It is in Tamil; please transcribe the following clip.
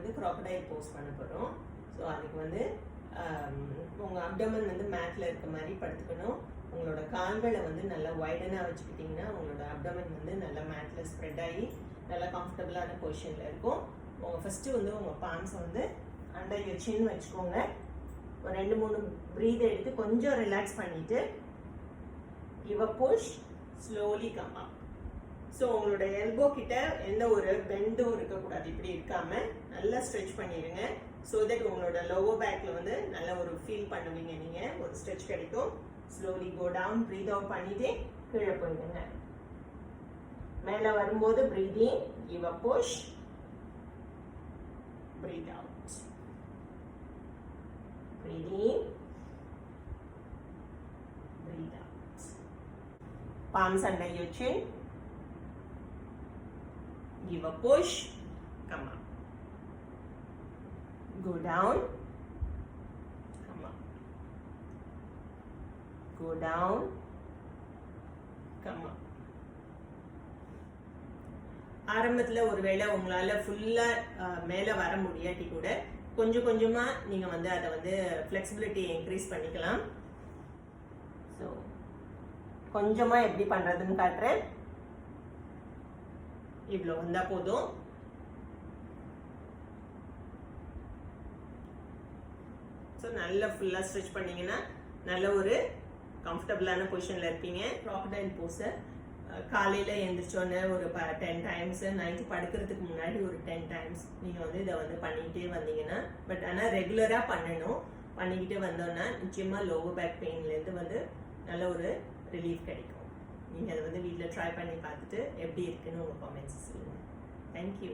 வந்து க்ராக்கடைல் போஸ் பண்ண போகிறோம் ஸோ அதுக்கு வந்து உங்கள் அப்டமன் வந்து மேட்டில் இருக்க மாதிரி படுத்துக்கணும். உங்களோட கால்களை வந்து நல்லா வைடனாக வச்சுக்கிட்டிங்கன்னா உங்களோட அப்டமன் வந்து நல்லா மேட்டில் ஸ்ப்ரெட் ஆகி நல்லா கம்ஃபர்டபுளான பொசிஷனில் இருக்கும். உங்கள் ஃபஸ்ட்டு வந்து உங்கள் பாம்ஸை வந்து அண்டர் யூர் சின் வச்சுக்கோங்க. ஒரு ரெண்டு மூணு ப்ரீத் எடுத்து கொஞ்சம் ரிலாக்ஸ் பண்ணிவிட்டு இவ push slowly come up so உங்களோட எல்போ கிட்ட எந்த ஒரு பெண்டும் இருக்கக்கூடாது. இப்படி இருக்காம நல்லா ஸ்ட்ரெச் பண்ணிடுங்க ஸோ தட் உங்களோட லோவர் பேக்ல வந்து நல்ல ஒரு ஃபீல் பண்ணுவீங்க நீங்க. ஒரு ஸ்ட்ரெச் கிடைக்கும். Slowly go down breathe out பண்ணிட்டே கீழே போயிடுங்க. மேலே வரும்போது breathing give a push breathe out breathing breathe out palms and under give a push come up. Go down come up. Go down come up. ஆரம்பத்தில் ஒருவேளை உங்களால் ஃபுல்லாக மேலே வர முடியாட்டி கூட கொஞ்சம் கொஞ்சமாக நீங்கள் வந்து அதை வந்து ஃப்ளெக்சிபிலிட்டி இன்க்ரீஸ் பண்ணிக்கலாம். ஸோ கொஞ்சமாக எப்படி பண்ணுறதுன்னு காட்டுறேன். இவ்வளோ வந்தால் போதும் ஸோ நல்லா ஃபுல்லாக ஸ்ட்ரெச் பண்ணிங்கன்னா நல்ல ஒரு கம்ஃபர்டபுளான பொசிஷனில் இருப்பீங்க. க்ராக்கடைல் போஸை காலையில் எழுந்திரிச்சோன்னே ஒரு ப டென் டைம்ஸு நைட்டு படுக்கிறதுக்கு முன்னாடி ஒரு டென் டைம்ஸ் நீங்கள் வந்து இதை வந்து பண்ணிக்கிட்டே வந்தீங்கன்னா பட் ஆனால் ரெகுலராக பண்ணணும். பண்ணிக்கிட்டே வந்தோன்னா நிச்சயமாக லோவர் பேக் பெயின்லேருந்து வந்து நல்ல ஒரு ரிலீஃப் கிடைக்கும். நீங்கள் அதை வந்து வீட்டில் ட்ரை பண்ணி பார்த்துட்டு எப்படி இருக்குன்னு உங்கள் காமெண்ட்ஸ் சொல்லுங்கள் தேங்க்யூ